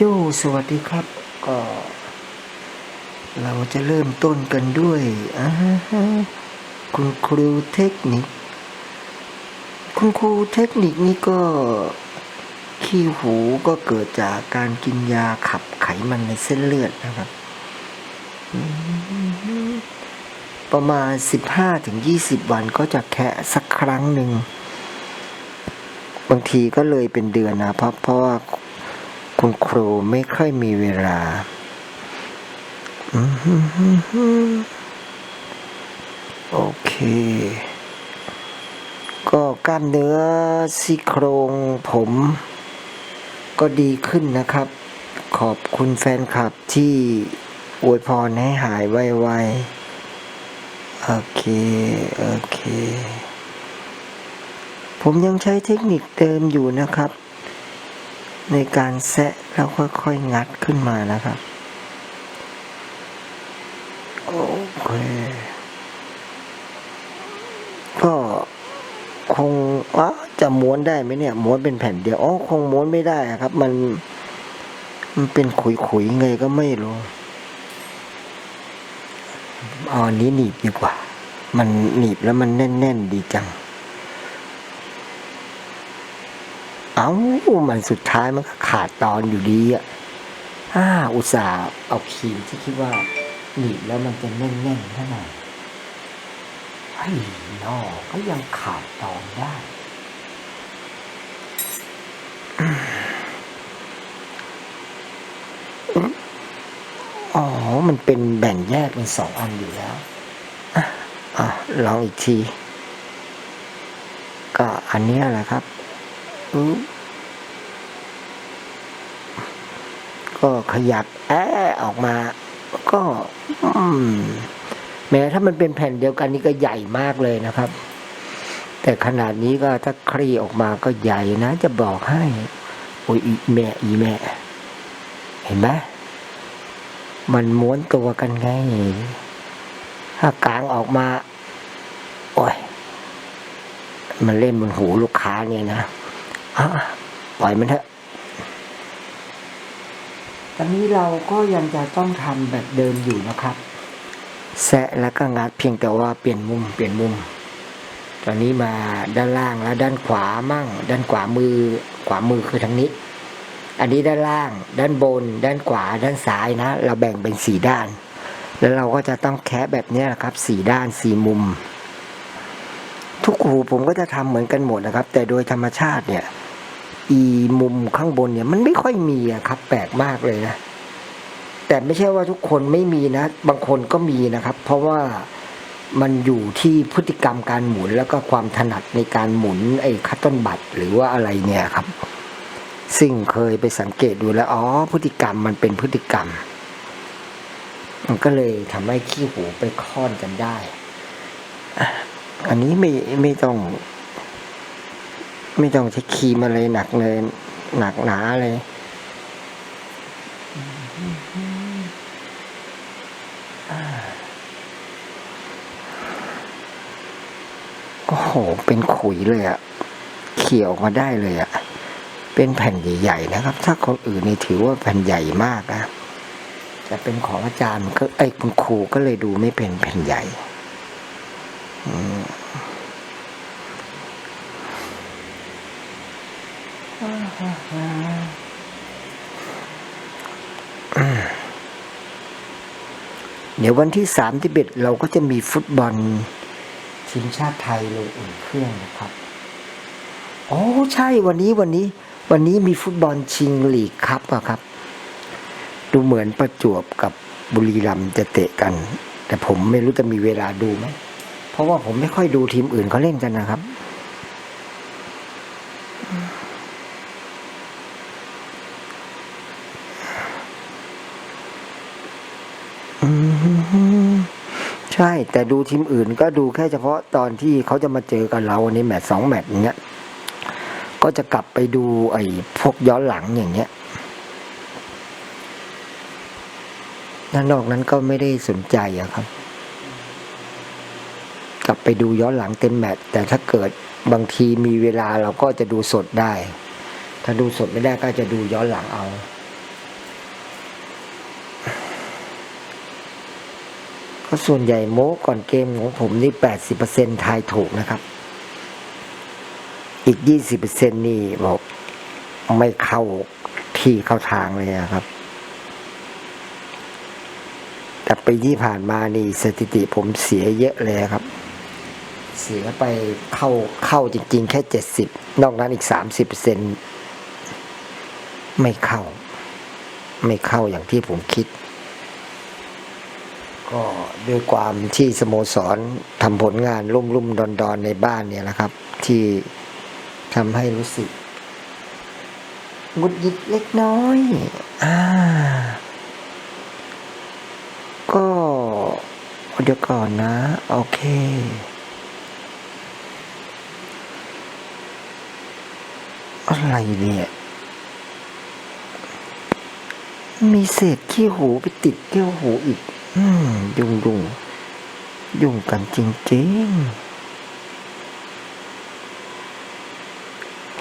โยสวัสดีครับ ก็ เราจะเริ่มต้นกันด้วยอคุณครูเทคนิค คุณครูเทคนิคนี่ก็ขี้หูก็เกิดจากการกินยาขับไขมันในเส้นเลือดนะครับ ประมาณ 15-20 วันก็จะแคะสักครั้งหนึ่งบางทีก็เลยเป็นเดือนนะเพราะเพราะว่า คุณครูไม่ค่อยมีเวลาอืมฮึฮึโอเค ก็กล้ามเนื้อซี่โครงผม ก็ดีขึ้นนะครับ ขอบคุณแฟนคลับที่อวยพรให้หายไวๆ โอเค โอเค ผมยังใช้เทคนิคเดิมอยู่นะครับ ในการแซะแล้วค่อยๆงัดขึ้นมานะครับ โอเค ก็คงอ๋อจะม้วนได้ไหมเนี่ย ม้วนเป็นแผ่นเดียวอ๋อคงม้วนไม่ได้ครับ มัน มันเป็นขุยๆไงก็ไม่รู้อาอันนี้หนีบดีกว่า มันหนีบแล้วมันแน่น ๆ ดีจัง เอา้ามันสุดท้ายมันก็ขาดตอนอยู่ดีอะอ่าอุตส่าห์เอาครีมที่คิดว่าหนีบแล้วมันจะแน่นๆเท่าไหร่ไอ้นอก็ยังขาดตอนได้ อ๋อ มันเป็นแบ่งแยกเป็นสองอันอยู่แล้ว อะอะลองอีกที ก็อันเนี้ยแหละครับ ก็ขยับแอะออกมา ก็แม้ถ้ามันเป็นแผ่นเดียวกันนี่ก็ใหญ่มากเลยนะครับ แต่ขนาดนี้ก็ถ้าคลี่ออกมาก็ใหญ่นะ จะบอกให้ โอ้ยอีแม่อีแม่ เห็นไหมมันม้วนตัวกันไง ถ้ากลางออกมา โอ้ย มันเล่นบนหูลูกค้าเนี่ยนะ ปล่อยมันเถอะตอนนี้เราก็ยังจะต้องทำแบบเดิมอยู่นะครับ แซะแล้วก็งัดเพียงแต่ว่าเปลี่ยนมุมเปลี่ยนมุม ตอนนี้มาด้านล่างแล้วด้านขวามั่ง ด้านขวามือ ขวามือคือทางนี้ อันนี้ด้านล่าง ด้านบน ด้านขวา ด้านซ้ายนะ เราแบ่งเป็นสี่ด้าน แล้วเราก็จะต้องแคะแบบเนี้ยนะครับสี่ด้านสี่มุม ทุกหูผมก็จะทำเหมือนกันหมดนะครับ แต่โดยธรรมชาติเนี่ย อีมุมข้างบนเนี่ย มันไม่ค่อยมีอะครับ แปลกมากเลยนะ แต่ไม่ใช่ว่าทุกคนไม่มีนะ บางคนก็มีนะครับ เพราะว่ามันอยู่ที่พฤติกรรมการหมุนแล้วก็ความถนัดในการหมุนไอ้คัตเติ้ลบัตหรือว่าอะไรเนี่ยครับ ซึ่งเคยไปสังเกตดูแล้ว อ๋อ พฤติกรรมมันเป็นพฤติกรรม มันก็เลยทำให้ขี้หูไปค่อนกันได้ อันนี้ไม่ไม่ต้อง ไม่ต้องใช้ครีมอะไรหนักเลย หนักหนาเลยโอ้โห เป็นขุยเลยอะเขี่ยออกมาได้เลยอะเป็นแผ่นใหญ่ๆนะครับ ถ้าคนอื่นนี่ถือว่าแผ่นใหญ่มากนะแต่เป็นของอาจารย์มันก็ไอ้คุณครูก็เลยดูไม่เป็นแผ่นใหญ่ อืม เดี๋ยววันที่สามที่เบ็ดเราก็จะมีฟุตบอลทีมชาติไทยลงอุ่นเครื่องนะครับ โอ้ใช่วันนี้วันนี้ วันนี้มีฟุตบอลชิงลีกครับอะครับ ดูเหมือนประจวบกับบุรีรัมย์จะเตะกัน แต่ผมไม่รู้จะมีเวลาดูไหมเพราะว่าผมไม่ค่อยดูทีมอื่นเขาเล่นกันนะครับ ใช่ แต่ดูทีมอื่นก็ดูแค่เฉพาะตอนที่เขาจะมาเจอกันเราวันนี้แมตช์สองแมตช์อย่างเงี้ย ก็จะกลับไปดูไอ้พวกย้อนหลังอย่างเงี้ยด้านนอกนั้นก็ไม่ได้สนใจอะครับ กลับไปดูย้อนหลังเต็มแมตช์แต่ถ้าเกิดบางทีมีเวลาเราก็จะดูสดได้ ถ้าดูสดไม่ได้ก็จะดูย้อนหลังเอา ก็ส่วนใหญ่โม้ก่อนเกมของผมนี่แปดสิบเปอร์เซ็นทายถูกนะครับ อีกยี่สิบเปอร์เซ็นนี่บอกไม่เข้าที่เข้าทางเลยนะครับ แต่ปีที่ผ่านมานี่สถิติผมเสียเยอะเลยครับ เสียไปเข้าเข้าจริง ๆ แค่เจ็ดสิบนอกนั้นอีกสามสิบเปอร์เซ็นไม่เข้า ไม่เข้าอย่างที่ผมคิด ก็ด้วยความที่สโมสรทำผลงานรุ่มรุ่มดอนดอนในบ้านเนี่ยนะครับ ที่ทำให้รู้สึกหงุดหงิดเล็กน้อย อ่า ก็เดี๋ยวก่อนนะ โอเคอะไรเนี่ย มีเศษขี้หูไปติดแก้วหูอีก อืมยุ่งยุ่งยุ่งกันจริงๆ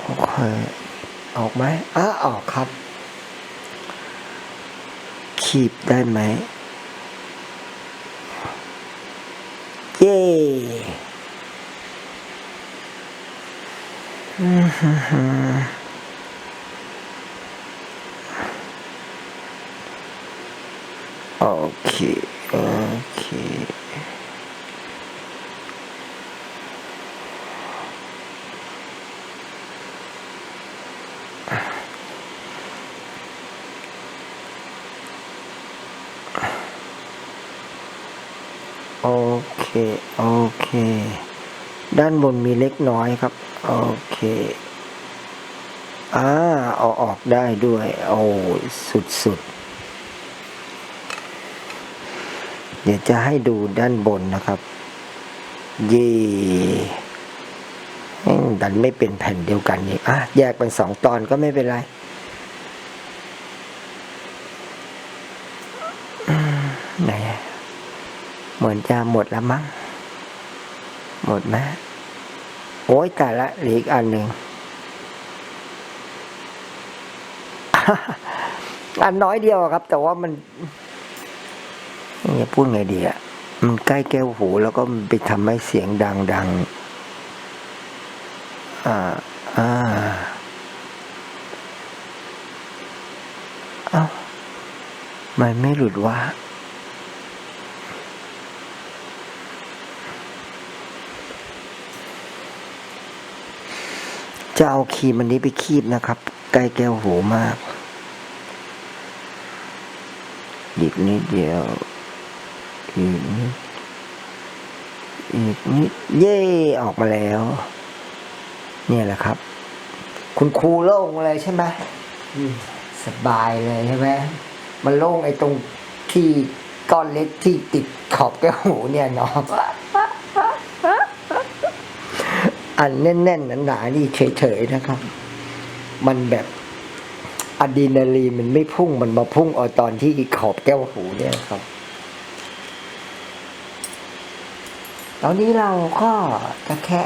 โอเคออกไหมอ้าออกครับ ขีบได้ไหม เย้อืมฮึฮึโอเค โอเค โอเค โอเค ด้าน บนมีเล็กน้อยครับ โอเคอ่าเอาออกได้ด้วย โอ้สุดสุดๆเดี๋ยวจะให้ดูด้านบนนะครับเย่ดันไม่เป็นแผ่นเดียวกันนี่อะแยกเป็นสองตอนก็ไม่เป็นไรไหนเหมือนจะหมดแล้วมั้งหมดไหม โอ้ยแต่ละเหลืออีกอันหนึ่ง อันน้อยเดียวครับ แต่ว่ามันจะพูดไงดีอะมันใกล้แก้วหู แล้วก็มันไปทำให้เสียงดังดังอ่า อ่าเอ้ามันไม่หลุดวะ จะเอาครีมอันนี้ไปคีบนะครับ ใกล้แก้วหูมากอีกนิดเดียว อีกนิด อีกนิด เย่ออกมาแล้ว เนี่ยแหละครับ คุณครูโล่งเลยใช่ไหมอืมสบายเลยใช่ไหมมันโล่งไอ้ตรงที่ก้อนเล็กที่ติดขอบแก้วหูเนี่ยเนาะ อันแน่นๆหนาๆนี่เฉยๆนะครับ มันแบบอะดรีนาลีนมันไม่พุ่งมันมาพุ่งเอาตอนที่ขอบแก้วหูเนี่ยครับ ตอนนี้เราก็จะแค่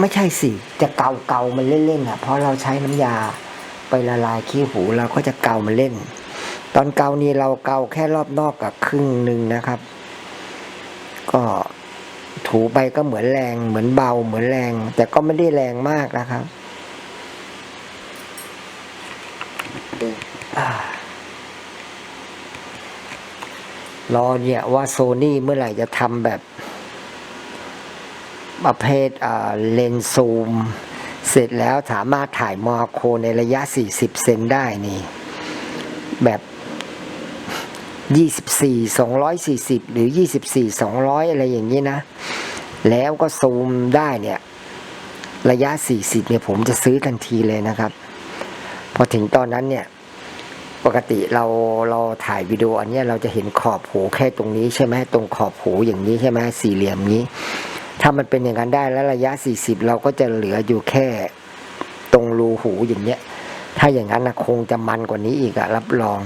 ไม่ใช่สิ จะเกาเกาๆมันเล่นๆอะ เพราะเราใช้น้ำยาไปละลายขี้หูเราก็จะเกามันเล่น ตอนเกานี้เราเกาแค่รอบนอกกับครึ่งหนึ่งนะครับ ก็ ถูไปก็เหมือนแรง เหมือนเบา เหมือนแรง แต่ก็ไม่ได้แรงมากนะครับรอเนี่ยว่าโซนี่เมื่อไหร่จะทำแบบประเภทเลนส์ซูม เสร็จแล้วสามารถถ่ายมอโคในระยะ 40 เซนได้นี่ แบบ 24 240 หรือ 24 200 อะไรอย่างนี้นะ แล้วก็ซูมได้เนี่ย ระยะ 40เนี่ยผมจะซื้อทันทีเลยนะครับ พอถึงตอนนั้นเนี่ย ปกติเราเราถ่ายวิดีโออันนี้เราจะเห็นขอบหูแค่ตรงนี้ใช่ไหมตรงขอบหูอย่างนี้ใช่ไหมสี่เหลี่ยมนี้ ถ้ามันเป็นอย่างนั้นได้แล้วระยะ 40 เราก็จะเหลืออยู่แค่ตรงรูหูอย่างเนี้ย ถ้าอย่างนั้นนะคงจะมันกว่านี้อีกอะรับรอง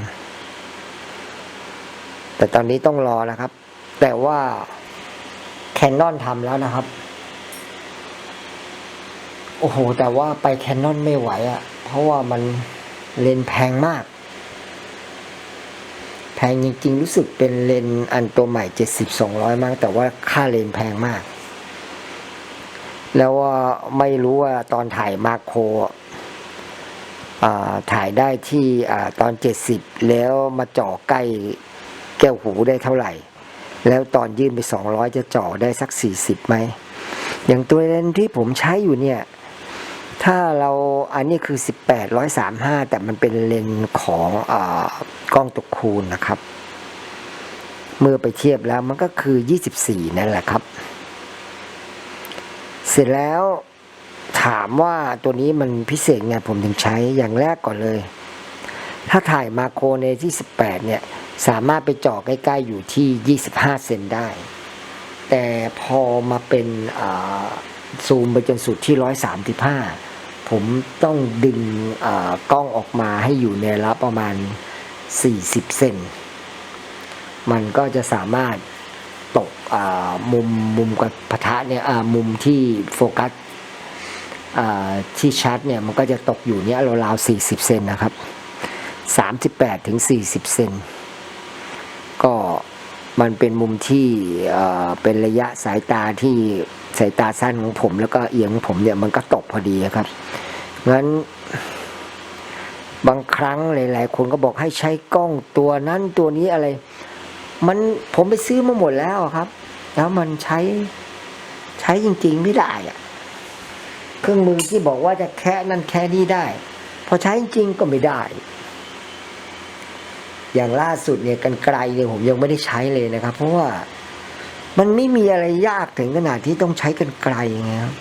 แต่ตอนนี้ต้องรอนะครับ แต่ว่า แคนนอนทำแล้วนะครับ โอ้โห แต่ว่าไปแคนนอนไม่ไหวอะ่ะ เพราะว่ามันเลนแพงมาก แพงจริงๆ รู้สึกเป็นเลนอันตัวใหม่70 200มั้งแต่ว่าค่าเลนแพงมาก แล้วว่าไม่รู้ว่าตอนถ่ายมาโครถ่ายได้ที่อ่าตอน70แล้วมาจ่อใกล้แก้วหูได้เท่าไหร่ แล้วตอนยื่นไป 200 จะจ่อได้สัก 40ไหมอย่างตัวเลนที่ผมใช้อยู่เนี่ย ถ้าเราอันนี้คือ 18 135 แต่มันเป็นเลนของอกล้องตกคูณนะครับ เมื่อไปเทียบแล้วมันก็คือ 24 นั่นแหละครับ เสร็จแล้วถามว่าตัวนี้มันพิเศษไงผมถึงใช้อย่างแรกก่อนเลย ถ้าถ่ายมาโครในที่ 18 เนี่ย สามารถไปเจาะใกล้ ๆ อยู่ที่ 25 เซนได้ แต่พอมาเป็นซูมไปจนสุดที่ 135 ผมต้องดึงกล้องออกมาให้อยู่ในระประมาณ 40 เซน มันก็จะสามารถตกมุมมุมกับพะทะเนี่ยมุมที่โฟกัสที่ชัดเนี่ยมันก็จะตกอยู่เนี่ยราวๆ40 เซนนะครับ 38ถึง40 เซน ก็มันเป็นมุมที่เป็นระยะสายตาที่สายตาสั้นของผม แล้วก็เอียงของผมเนี่ยมันก็ตกพอดีครับงั้น บางครั้งหลาย ๆ คนก็บอกให้ใช้กล้องตัวนั้นตัวนี้อะไร มันผมไปซื้อมาหมดแล้วครับ แล้วมันใช้ใช้จริง ๆ ไม่ได้อะเครื่องมือที่บอกว่าจะแค่นั่นแค่นี้ได้ พอใช้จริงก็ไม่ได้ อย่างล่าสุดเนี่ยกันไกลเนี่ยผมยังไม่ได้ใช้เลยนะครับ เพราะว่ามันไม่มีอะไรยากถึงขนาดที่ต้องใช้กันไกลไงครับ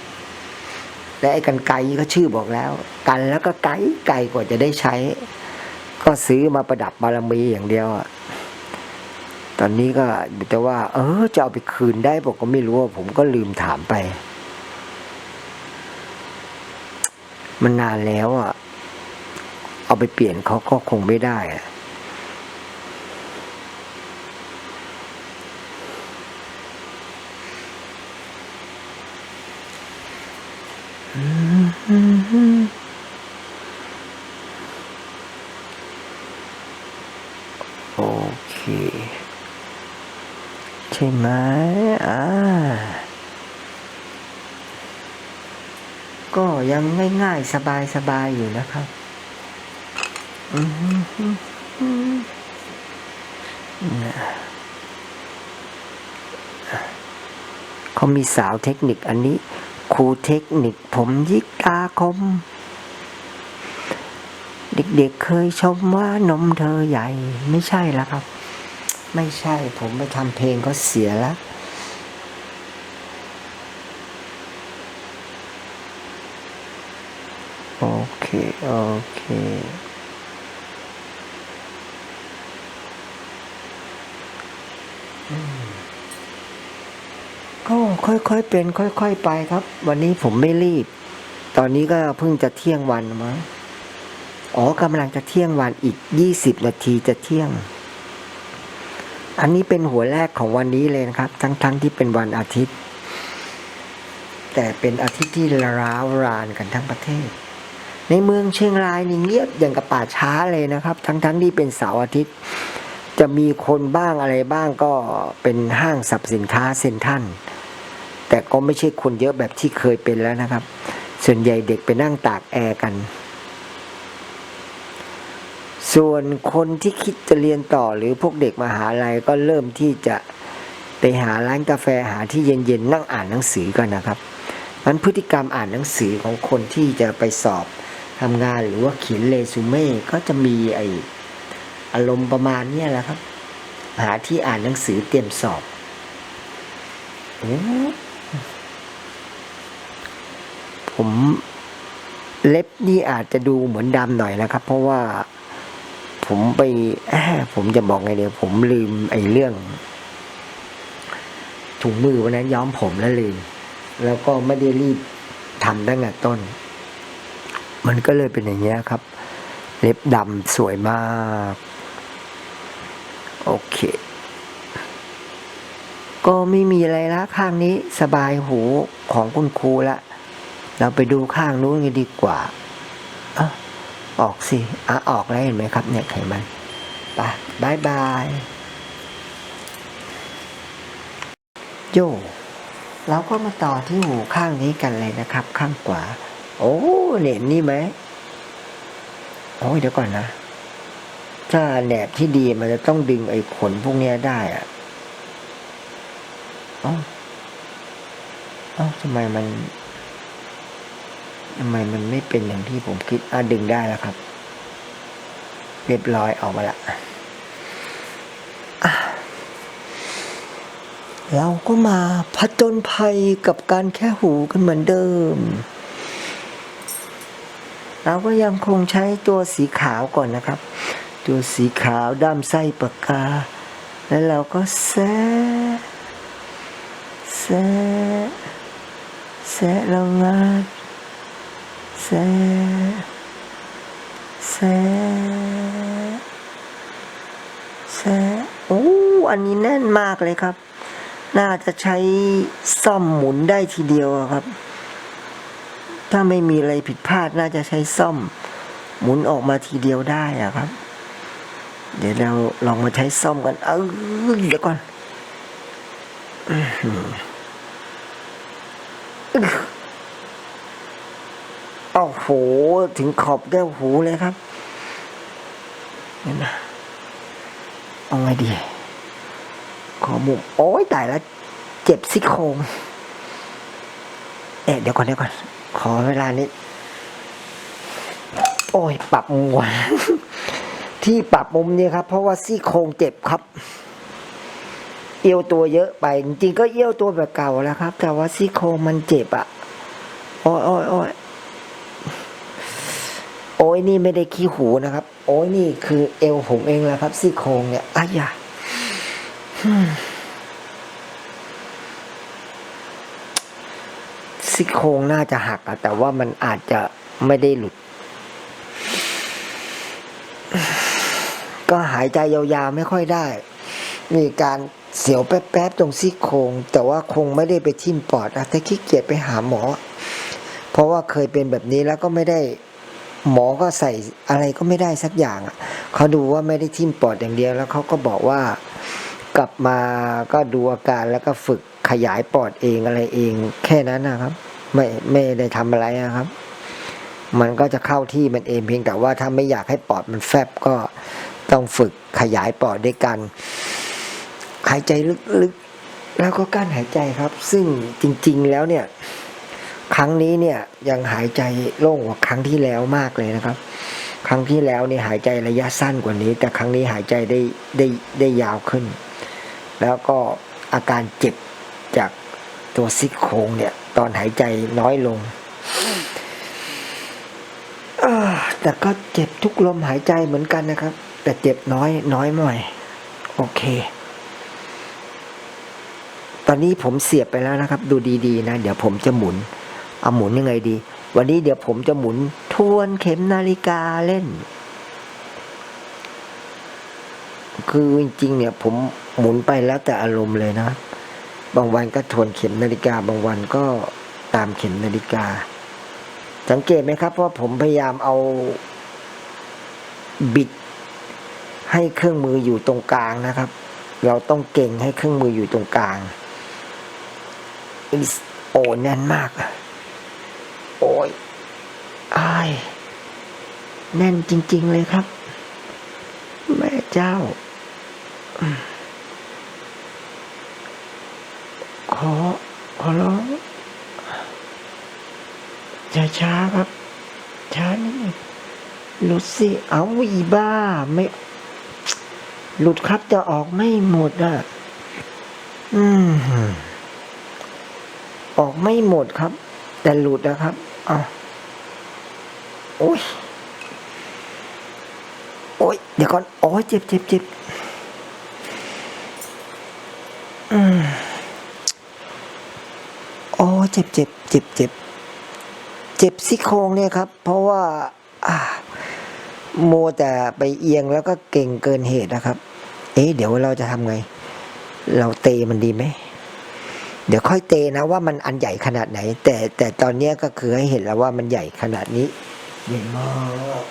และไอ้กันไกลก็ชื่อบอกแล้ว กันแล้วก็ไกลไกลกว่าจะได้ใช้ ก็ซื้อมาประดับบารมีอย่างเดียวอะตอนนี้ก็แต่ว่า เออจะเอาไปคืนได้ผมก็ไม่รู้ว่าผมก็ลืมถามไป มันนานแล้วอะเอาไปเปลี่ยนเขาก็คงไม่ได้อะ โอเค ใช่ไหมอ่าก็ยังง่ายๆ สบายๆ อยู่นะครับ อืมฮึอืมนะเขามีสาวเทคนิคอันนี้ ครูเทคนิคผมยิกตาคม เด็กๆเคยชมว่านมเธอใหญ่ ไม่ใช่แล้วครับ ไม่ใช่ผมไปทำเพลงก็เสียแล้วโอเค โอเค ก็ ค่อยๆเป็น ค่อย ๆ ไปครับ วันนี้ผมไม่รีบ ตอนนี้ก็เพิ่งจะเที่ยงวันมั้งอ๋อกำลังจะเที่ยงวันอีกยี่สิบนาทีจะเที่ยง อันนี้เป็นหัวแรกของวันนี้เลยนะครับ ทั้งๆที่เป็นวันอาทิตย์ แต่เป็นอาทิตย์ที่ร้าวรานกันทั้งประเทศ ในเมืองเชียงรายนี่เงียบอย่างกับป่าช้าเลยนะครับ ทั้งๆที่เป็นเสาร์อาทิตย์ จะมีคนบ้างอะไรบ้างก็เป็นห้างสรรพสินค้าเซ็นทรัล แต่ก็ไม่ใช่คนเยอะแบบที่เคยเป็นแล้วนะครับ ส่วนใหญ่เด็กไปนั่งตากแอร์กัน ส่วนคนที่คิดจะเรียนต่อหรือพวกเด็กมหาลัยก็เริ่มที่จะไปหาร้านกาแฟหาที่เย็นๆนั่งอ่านหนังสือกันนะครับมันพฤติกรรมอ่านหนังสือของคนที่จะไปสอบทำงานหรือว่าเขียนเรซูเม่ก็จะมีไออารมณ์ประมาณนี้แหละครับ หาที่อ่านหนังสือเตรียมสอบโอ้ ผมเล็บนี่อาจจะดูเหมือนดำหน่อยนะครับ เพราะว่าผมไปผมจะบอกไงเดี๋ยวผมลืมไอ้เรื่อง ถุงมือวันนั้นย้อมผมแล้วลืม แล้วก็ไม่ได้รีบทำตั้งแต่ต้น มันก็เลยเป็นอย่างเงี้ยครับ เล็บดำสวยมาก โอเค ก็ไม่มีอะไรละข้างนี้สบายหูของคุณครูละ เราไปดูข้างนู้นกันดีกว่าอะออกสิอะออกแล้วเห็นไหมครับ เนี่ยไขมันไปบายบายโยเราก็มาต่อที่หูข้างนี้กันเลยนะครับ ข้างขวา โอ้เน็บนี่ไหมโอ้ยเดี๋ยวก่อนนะถ้าแหนบที่ดีมันจะต้องดึงไอ้ขนพวกนี้ได้อะเอ้าเอ้าทำไมมัน ทำไมมันไม่เป็นอย่างที่ผมคิดอะดึงได้แล้วครับ เรียบร้อยออกมาละเราก็มาผจญภัยกับการแค่หูกันเหมือนเดิม เราก็ยังคงใช้ตัวสีขาวก่อนนะครับ ตัวสีขาวด้ามไส้ปากกา แล้วเราก็แซะแซะแซะลงัด แซะแซะแซะโอ้อันนี้แน่นมากเลยครับ น่าจะใช้ซ่อมหมุนได้ทีเดียวครับ ถ้าไม่มีอะไรผิดพลาดน่าจะใช้ซ่อมหมุนออกมาทีเดียวได้อะครับ เดี๋ยวเราลองมาใช้ซ่อมกัน เออเดี๋ยวก่อน โอ้โห ถึงขอบแก้วหูเลยครับเห็นไหมเอาไงดีขอมุมโอ้ยตายแล้ว เจ็บซี่โครงเอ๊ะเดี๋ยวก่อนเดี๋ยวก่อน ขอเวลานี้ โอ้ย ปรับมุมที่ปรับมุมเนี่ยครับ เพราะว่าซี่โครงเจ็บครับ เอียวตัวเยอะไป จริงๆก็เอี้ยวตัวแบบเก่าแล้วครับ แต่ว่าซี่โครงมันเจ็บอะโอ้ยโอ้ยโอ้ย โอ้ยนี่ไม่ได้ขี้หูนะครับ โอ้ยนี่คือเอวผมเองแหละครับซี่โครงเนี่ยอ้ายาซี่โครงน่าจะหักอะแต่ว่ามันอาจจะไม่ได้หลุด ก็หายใจยาวๆไม่ค่อยได้ มีการเสียวแป๊บๆตรงซี่โครง แต่ว่าคงไม่ได้ไปทิ่มปอดอะแต่ขี้เกียจไปหาหมอ เพราะว่าเคยเป็นแบบนี้แล้วก็ไม่ได้ หมอก็ใส่อะไรก็ไม่ได้สักอย่างอะเขาดูว่าไม่ได้ทิ่มปอดอย่างเดียว แล้วเขาก็บอกว่ากลับมาก็ดูอาการแล้วก็ฝึกขยายปอดเองอะไรเอง แค่นั้นนะครับ ไม่ไม่ได้ทำอะไรนะครับ มันก็จะเข้าที่มันเองเพียงแต่ว่าถ้าไม่อยากให้ปอดมันแฟบก็ต้องฝึกขยายปอดด้วยกัน หายใจลึกๆแล้วก็กั้นหายใจครับ ซึ่งจริง ๆ แล้วเนี่ย ครั้งนี้เนี่ยยังหายใจโล่งกว่าครั้งที่แล้วมากเลยนะครับ ครั้งที่แล้วเนี่ยหายใจระยะสั้นกว่านี้ แต่ครั้งนี้หายใจได้ได้ได้ยาวขึ้น แล้วก็อาการเจ็บจากตัวซี่โครงเนี่ย ตอนหายใจน้อยลงแต่ก็เจ็บทุกลมหายใจเหมือนกันนะครับ แต่เจ็บน้อย น้อยหน่อย โอเค ตอนนี้ผมเสียบไปแล้วนะครับ ดูดีๆนะ เดี๋ยวผมจะหมุน เอาหมุนยังไงดี วันนี้เดี๋ยวผมจะหมุนทวนเข็มนาฬิกาเล่น คือจริงๆเนี่ย ผมหมุนไปแล้วแต่อารมณ์เลยนะ บางวันก็ทวนเข็มนาฬิกา บางวันก็ตามเข็มนาฬิกา สังเกตไหมครับว่าผมพยายามเอาบิดให้เครื่องมืออยู่ตรงกลางนะครับ เราต้องเก่งให้เครื่องมืออยู่ตรงกลางอิสโอ้แน่นมากอะ โอ้ยอาย แน่นจริง ๆ เลยครับ แม่เจ้า ขอ ขอร้องช้าช้าครับ ช้านิดหนึงหลุดสิ เอาอีบ้า ไม่ หลุดครับจะออกไม่หมดอะ อืมออกไม่หมดครับ แต่หลุดนะครับ อาโอ้ย โอ้ย เดี๋ยวก่อน โอ้ยเจ็บเจ็บเจ็บอืมโอ้เจ็บเจ็บเจ็บเจ็บเจ็บซี่โครงเนี่ยครับ เพราะว่าอ่าโมแต่ไปเอียงแล้วก็เก่งเกินเหตุนะครับ เอ๊ะเดี๋ยวเราจะทำไง เราเตะมันดีไหม เดี๋ยวค่อยเตะนะว่ามันอันใหญ่ขนาดไหน แต่แต่ตอนเนี้ก็คือให้เห็นแล้วว่ามันใหญ่ขนาดนี้ใหญ่มาก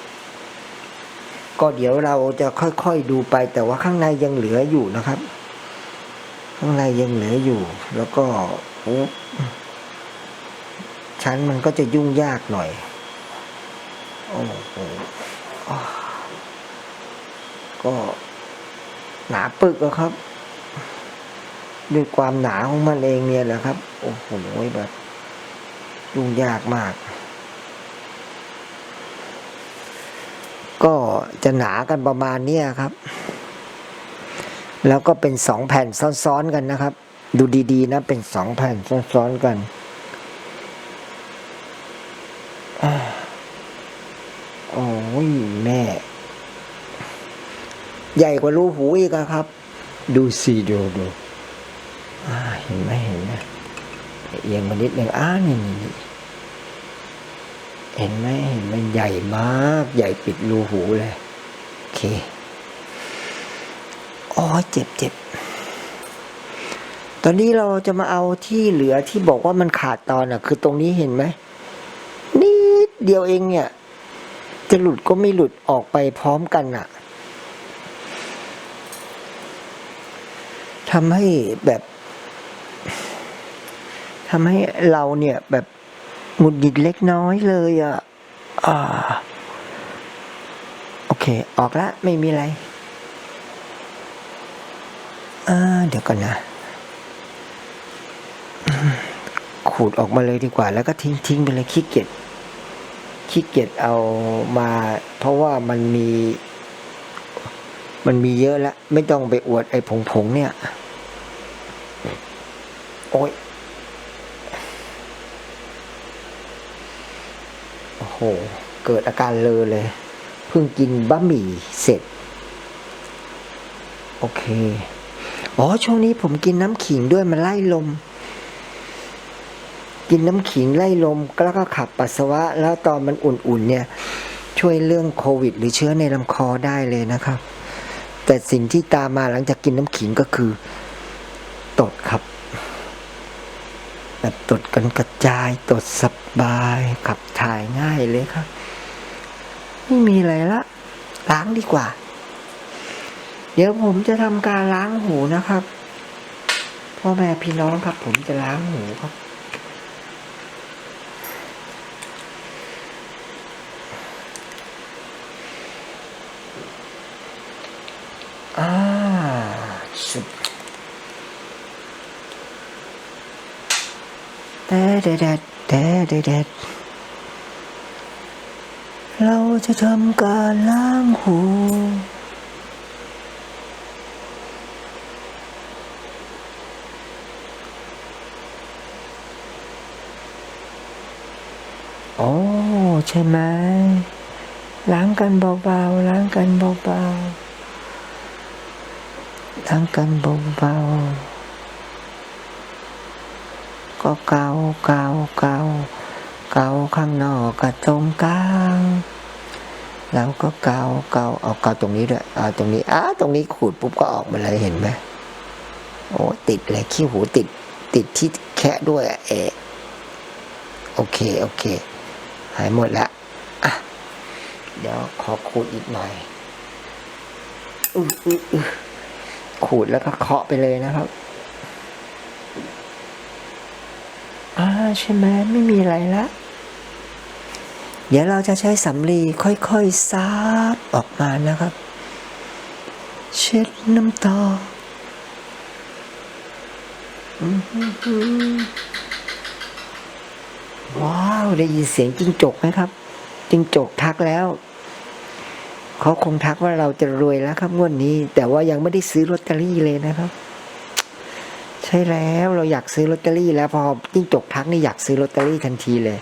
ก็เดี๋ยวเราจะค่อยๆดูไป แต่ว่าข้างในยังเหลืออยู่นะครับ ข้างในยังเหลืออยู่ แล้วก็โอ้ชั้นมันก็จะยุ่งยากหน่อยโอ้โหก็หนาปึกอะครับ ด้วยความหนาของมันเองเนี่ยแหละครับ โอ้โหแบบยุ่งยากมาก ก็จะหนากันประมาณนี้ครับ แล้วก็เป็นสองแผ่นซ้อนๆกันนะครับ ดูดีๆนะ เป็นสองแผ่นซ้อนๆกันอ่าโอ้ยแม่ ใหญ่กว่ารูหูอีกอะครับ ดูสิดูดู เห็นไหมเห็นไหมเอียงมานิดหนึ่งอ้านี่นี่เห็นไหมเห็นไหมใหญ่มาก ใหญ่ปิดรูหูเลยโอเคอ๋อเจ็บเจ็บตอนนี้เราจะมาเอาที่เหลือที่บอกว่ามันขาดตอนอะ คือตรงนี้เห็นไหมนิดเดียวเองเนี่ย จะหลุดก็ไม่หลุดออกไปพร้อมกันอะทำให้แบบ ทำให้เราเนี่ยแบบหงุดหงิดเล็กน้อยเลยอะอ่าโอเค ออกละไม่มีอะไรอ่าเดี๋ยวก่อนนะขูดออกมาเลยดีกว่า แล้วก็ทิ้งทิ้งไปเลยขี้เกียจขี้เกียจเอามา เพราะว่ามันมี มันมีเยอะแล้ว ไม่ต้องไปอวดไอ้ผงผงๆเนี่ย โอ้ย โอ้โห เกิดอาการเลอเลย เพิ่งกินบะหมี่เสร็จ โอเค อ๋อ ช่วงนี้ผมกินน้ำขิงด้วยมันไล่ลม กินน้ำขิงไล่ลม แล้วก็ขับปัสสาวะ แล้วตอนมันอุ่นๆเนี่ย ช่วยเรื่องโควิด หรือเชื้อในลำคอได้เลยนะครับ แต่สิ่งที่ตามมาหลังจากกินน้ำขิงก็คือ ตดครับ แบบตดกันกระจายตดสบายขับถ่ายง่ายเลยครับ ไม่มีอะไรละ ล้างดีกว่า เดี๋ยวผมจะทำการล้างหูนะครับพ่อแม่พี่น้องครับ ผมจะล้างหูครับ แต่เด็ดแต่เดดเราจะทำการล้างหูโอ้ใช่ไหมล้างกันเบาๆล้างกันเบาๆล้างกันเบาๆ ก็เกาเกาเกาเกาข้างนอกกับตรงกลางแล้วก็เกาเกาเอาเกาตรงนี้ด้วยเอาตรงนี้อ้าตรงนี้ขูดปุ๊บก็ออกมาเลยเห็นไหมโอ้ติดเลยขี้หูติด ติดที่แคะด้วยอเอะโอเคโอเค หายหมดแล้วอะเดี๋ยวขอขูดอีกหน่อยอือออขูดแล้วก็เคาะไปเลยนะครับ อ่า ใช่ไหมไม่มีอะไรละ เดี๋ยวเราจะใช้สำลีค่อยๆซาบออกมานะครับ เช็ดน้ำตาอื้อหือหือว้าว ได้ยินเสียงจิ้งจกไหมครับจิ้งจกทักแล้วเขาคงทักว่าเราจะรวยแล้วครับงวดนี้ แต่ว่ายังไม่ได้ซื้อลอตเตอรี่เลยนะครับ ใช่แล้วเราอยากซื้อลอตเตอรี่แล้วพอจิ้งจกทักนี่อยากซื้อลอตเตอรี่ทันทีเลย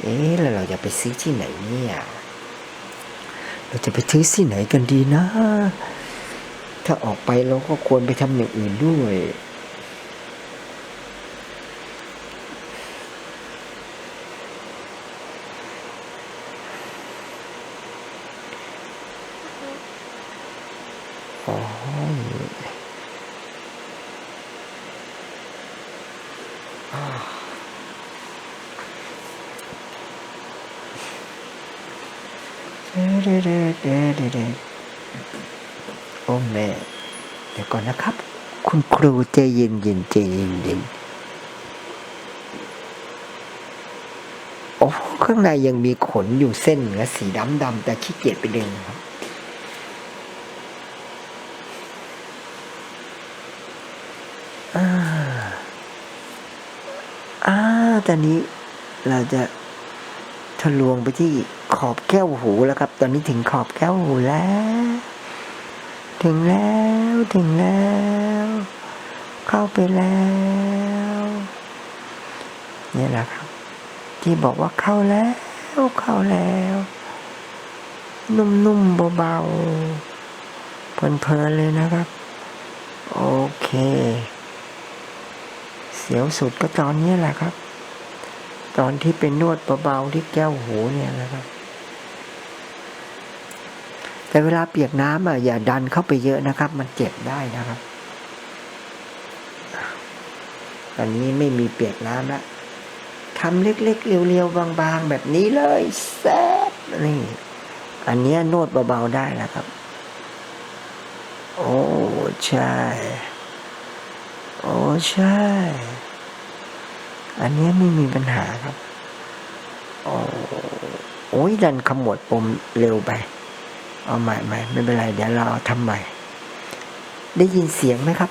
เอ๊ะแล้วเราจะไปซื้อที่ไหนเนี่ยเราจะไปซื้อที่ไหนกันดีนะ ถ้าออกไปเราก็ควรไปทำอย่างอื่นด้วย โอ้ยอ่าเด เด้อเด้อเด้อเด้อเด้อโอ้แม่ เดี๋ยวก่อนนะครับ คุณครูใจเย็น เจนเย็นโอ้ข้างในยังมีขนอยู่เส้นนะสีดำดำแต่ขี้เกียจไปดึงครับ อ่า อ่า ตอนนี้เราจะทะลวงไปที่ขอบแก้วหูแล้วครับ ตอนนี้ถึงขอบแก้วหูแล้ว ถึงแล้ว ถึงแล้ว เข้าไปแล้ว นี่แหละครับ ที่บอกว่าเข้าแล้ว เข้าแล้ว นุ่มๆเบาๆเพลินๆเลยนะครับ โอเค เสียวสุดก็ตอนนี้แหละครับ ตอนที่เป็นนวดเบาๆที่แก้วหูเนี่ยนะครับแต่เวลาเปียกน้ำอะอย่าดันเข้าไปเยอะนะครับ มันเจ็บได้นะครับ ตอนนี้ไม่มีเปียกน้ำละทำเล็กๆ เรียวๆ บางๆ แบบนี้เลยแซ่บนี่อันเนี้ยนวดเบาๆได้แล้วครับ โอ้ใช่ โอ้ใช่ อันเนี้ยไม่มีปัญหาครับ โอ้โอ้ยดันขมวดปมเร็วไป เอาใหม่ใหม่ไม่เป็นไร เดี๋ยวเราทำใหม่ ได้ยินเสียงไหมครับ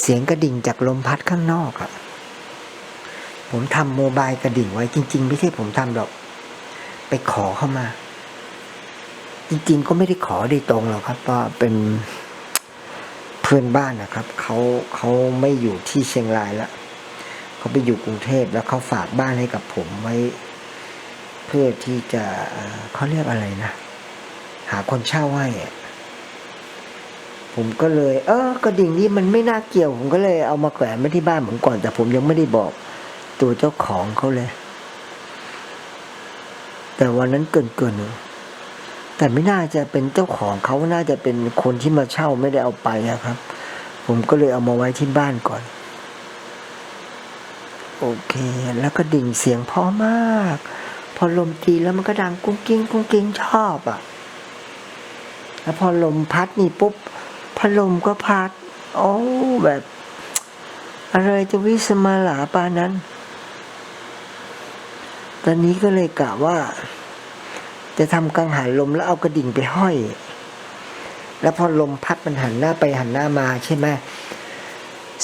เสียงกระดิ่งจากลมพัดข้างนอกอะผมทำโมบายกระดิ่งไว้จริง ๆ ไม่ใช่ผมทำหรอก ไปขอเข้ามา จริง ๆ ก็ไม่ได้ขอโดยตรงหรอกครับเพราะเป็นเพื่อนบ้านนะครับเขาเขาไม่อยู่ที่เชียงรายแล้วเขาไปอยู่กรุงเทพแล้วเขาฝากบ้านให้กับผมไว้ เพื่อที่จะเขาเรียกอะไรนะหาคนเช่าให้ ผมก็เลย เออกระดิ่งนี้มันไม่น่าเกี่ยว ผมก็เลยเอามาแขวนไว้ที่บ้านผมก่อน แต่ผมยังไม่ได้บอก ตัวเจ้าของเขาเลย แต่วันนั้นเกินเกินแต่ไม่น่าจะเป็นเจ้าของเขาน่าจะเป็นคนที่มาเช่าไม่ได้เอาไปอะครับ ผมก็เลยเอามาไว้ที่บ้านก่อน โอเค แล้วก็ดิ่งเสียงพอมาก พอลมตีแล้วมันก็ดังกุ้งกิ้งกุ้งกิ้งชอบอะแล้วพอลมพัดนี่ปุ๊บ ดลมก็พัด โอ้แบบ อะไรจะวิสมาหลาปานั้น ตอนนี้ก็เลยกะว่า จะทำกังหันลมแล้วเอากระดิ่งไปห้อย แล้วพอลมพัดมันหันหน้าไปหันหน้ามาใช่ไหม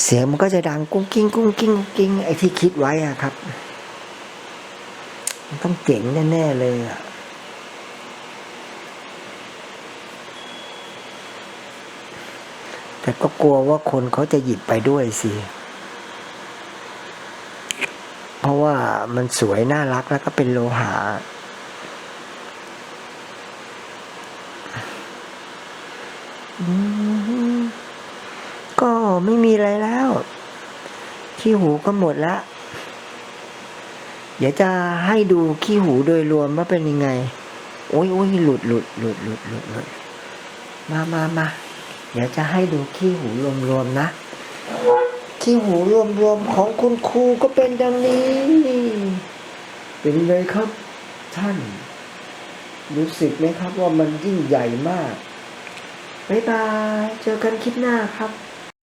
เสียงมันก็จะดังกุ้งกิ้งกุ้งกิ้งกุ้งกิ้งไอ้ที่คิดไว้อะครับ มันต้องเจ๋งแน่ ๆ เลยอะ แต่ก็กลัวว่าคนเขาจะหยิบไปด้วยสิ เพราะว่ามันสวยน่ารักแล้วก็เป็นโลหะก็ไม่มีอะไรแล้วขี้หูก็หมดละ เดี๋ยวจะให้ดูขี้หูโดยรวมว่าเป็นยังไง โอ้ยโอ้ยหลุดหลุดหลุดหลุดหลุดหลุดมามามา เดี๋ยวจะให้ดูขี้หูรวมๆนะ ขี้หูรวมๆของคุณครูก็เป็นดังนี้ เป็นไงครับท่าน รู้สึกไหมครับว่ามันยิ่งใหญ่มาก บ๊ายบาย เจอกันคลิปหน้าครับ